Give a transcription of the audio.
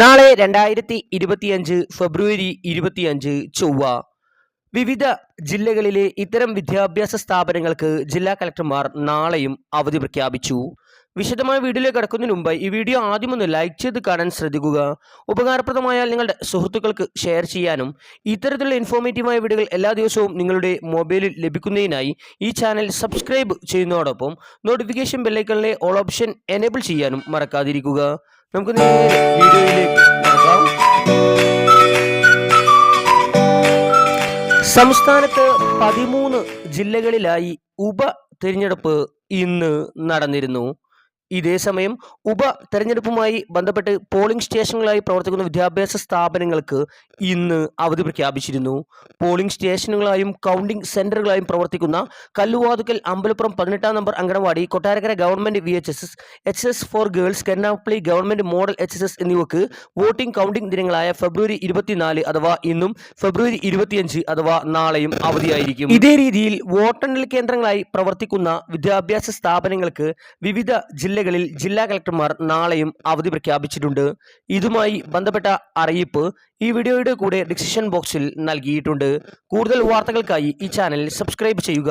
നാളെ രണ്ടായിരത്തി ഇരുപത്തിയഞ്ച് ഫെബ്രുവരി ഇരുപത്തിയഞ്ച് ചൊവ്വ. വിവിധ ജില്ലകളിലെ ഇത്തരം വിദ്യാഭ്യാസ സ്ഥാപനങ്ങൾക്ക് ജില്ലാ കലക്ടർമാർ നാളെയും അവധി പ്രഖ്യാപിച്ചു. വിശദമായ വീഡിയോയിലേക്ക് കടക്കുന്നതിന് മുമ്പ് ഈ വീഡിയോ ആദ്യം ഒന്ന് ലൈക്ക് ചെയ്ത് കാണാൻ ശ്രദ്ധിക്കുക. ഉപകാരപ്രദമായാൽ നിങ്ങളുടെ സുഹൃത്തുക്കൾക്ക് ഷെയർ ചെയ്യാനും ഇത്തരത്തിലുള്ള ഇൻഫോർമേറ്റീവായ വീഡിയോകൾ എല്ലാ ദിവസവും നിങ്ങളുടെ മൊബൈലിൽ ലഭിക്കുന്നതിനായി ഈ ചാനൽ സബ്സ്ക്രൈബ് ചെയ്യുന്നതോടൊപ്പം നോട്ടിഫിക്കേഷൻ ബെല്ലൈക്കണിലെ ഓൾ ഓപ്ഷൻ എനേബിൾ ചെയ്യാനും മറക്കാതിരിക്കുക. നമുക്ക് നേരെ വീഡിയോയിലേക്ക് നോക്കാം സംസ്ഥാനത്ത് പതിമൂന്ന് ജില്ലകളിലായി ഉപ തിരഞ്ഞെടുപ്പ് ഇന്ന് നടന്നിരുന്നു. ഇതേസമയം ഉപ തെരഞ്ഞെടുപ്പുമായി ബന്ധപ്പെട്ട് പോളിംഗ് സ്റ്റേഷനുകളായി പ്രവർത്തിക്കുന്ന വിദ്യാഭ്യാസ സ്ഥാപനങ്ങൾക്ക് ഇന്ന് അവധി പ്രഖ്യാപിച്ചിരുന്നു. പോളിംഗ് സ്റ്റേഷനുകളായും കൗണ്ടിംഗ് സെന്ററുകളായും പ്രവർത്തിക്കുന്ന കല്ലുവാതുക്കൽ അമ്പലപ്പുറം പതിനെട്ടാം number anganwadi Kottarakkara government V H S S H S for girls Karunagappally government model H S S എന്നിവക്ക് വോട്ടിംഗ് കൗണ്ടിംഗ് ദിനങ്ങളായ ഫെബ്രുവരി ഇരുപത്തിനാല് അഥവാ ഇന്നും ഫെബ്രുവരി ഇരുപത്തിയഞ്ച് അഥവാ നാളെയും അവധിയായിരിക്കും. ഇതേ രീതിയിൽ വോട്ടെണ്ണൽ കേന്ദ്രങ്ങളായി പ്രവർത്തിക്കുന്ന വിദ്യാഭ്യാസ സ്ഥാപനങ്ങൾക്ക് വിവിധ ജില്ലകളിൽ ജില്ലാ കളക്ടർമാർ നാളെയും അവധി പ്രഖ്യാപിച്ചിട്ടുണ്ട്. ഇതുമായി ബന്ധപ്പെട്ട അറിയിപ്പ് ഈ വീഡിയോയുടെ കൂടെ ഡിസിഷൻ ബോക്സിൽ നൽകിയിട്ടുണ്ട്. കൂടുതൽ വാർത്തകൾക്കായി ഈ ചാനൽ സബ്സ്ക്രൈബ് ചെയ്യുക.